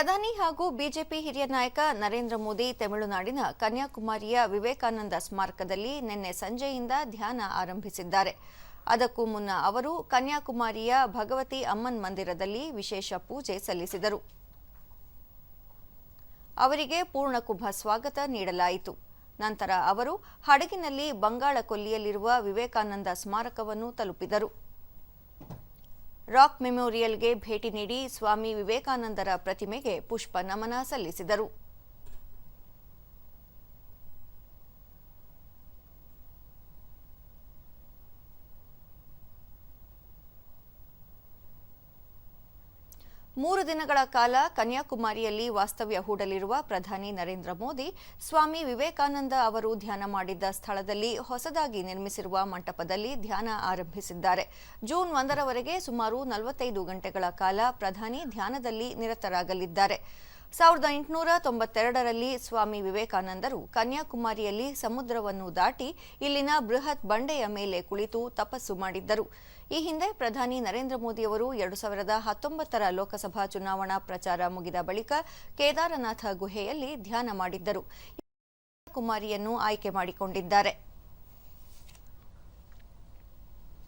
ಪ್ರಧಾನಿ ಹಾಗೂ ಬಿಜೆಪಿ ಹಿರಿಯ ನಾಯಕ ನರೇಂದ್ರ ಮೋದಿ ತಮಿಳುನಾಡಿನ ಕನ್ಯಾಕುಮಾರಿಯ ವಿವೇಕಾನಂದ ಸ್ಮಾರಕದಲ್ಲಿ ನಿನ್ನೆ ಸಂಜೆಯಿಂದ ಧ್ಯಾನ ಆರಂಭಿಸಿದ್ದಾರೆ. ಅದಕ್ಕೂ ಮುನ್ನ ಅವರು ಕನ್ಯಾಕುಮಾರಿಯ ಭಗವತಿ ಅಮ್ಮನ್ ಮಂದಿರದಲ್ಲಿ ವಿಶೇಷ ಪೂಜೆ ಸಲ್ಲಿಸಿದರು. ಅವರಿಗೆ ಪೂರ್ಣಕುಂಭ ಸ್ವಾಗತ ನೀಡಲಾಯಿತು. ನಂತರ ಅವರು ಹಡಗಿನಲ್ಲಿ ಬಂಗಾಳ ಕೊಲ್ಲಿಯಲ್ಲಿರುವ ವಿವೇಕಾನಂದ ಸ್ಮಾರಕವನ್ನು ತಲುಪಿದರು. ರಾಕ್ ಮೆಮೋರಿಯಲ್ಗೆ ಭೇಟಿ ನೀಡಿ ಸ್ವಾಮಿ ವಿವೇಕಾನಂದರ ಪ್ರತಿಮೆಗೆ ಪುಷ್ಪ ನಮನ ಸಲ್ಲಿಸಿದರು. ಮೂರು ದಿನಗಳ ಕಾಲ ಕನ್ಯಾಕುಮಾರಿಯಲ್ಲಿ ವಾಸ್ತವ್ಯ ಹೂಡಲಿರುವ ಪ್ರಧಾನಿ ನರೇಂದ್ರ ಮೋದಿ, ಸ್ವಾಮಿ ವಿವೇಕಾನಂದ ಅವರು ಧ್ಯಾನ ಮಾಡಿದ್ದ ಸ್ಥಳದಲ್ಲಿ ಹೊಸದಾಗಿ ನಿರ್ಮಿಸಿರುವ ಮಂಟಪದಲ್ಲಿ ಧ್ಯಾನ ಆರಂಭಿಸಿದ್ದಾರೆ. ಜೂನ್ ಒಂದರವರೆಗೆ ಸುಮಾರು ನಲವತ್ತೈದು ಗಂಟೆಗಳ ಕಾಲ ಪ್ರಧಾನಿ ಧ್ಯಾನದಲ್ಲಿ ನಿರತರಾಗಲಿದ್ದಾರೆ. ಸಾವಿರದ ಎಂಟುನೂರ ತೊಂಬತ್ತೆರಡರಲ್ಲಿ ಸ್ವಾಮಿ ವಿವೇಕಾನಂದರು ಕನ್ಯಾಕುಮಾರಿಯಲ್ಲಿ ಸಮುದ್ರವನ್ನು ದಾಟಿ ಇಲ್ಲಿನ ಬೃಹತ್ ಬಂಡೆಯ ಮೇಲೆ ಕುಳಿತು ತಪಸ್ಸು ಮಾಡಿದ್ದರು. ಈ ಹಿಂದೆ ಪ್ರಧಾನಿ ನರೇಂದ್ರ ಮೋದಿಯವರು ಎರಡು ಸಾವಿರದ ಹತ್ತೊಂಬತ್ತರ ಲೋಕಸಭಾ ಚುನಾವಣಾ ಪ್ರಚಾರ ಮುಗಿದ ಬಳಿಕ ಕೇದಾರನಾಥ ಗುಹೆಯಲ್ಲಿ ಧ್ಯಾನ ಮಾಡಿದ್ದರು. ಕುಮಾರಿಯನ್ನು ಆಯ್ಕೆ ಮಾಡಿಕೊಂಡಿದ್ದಾರೆ.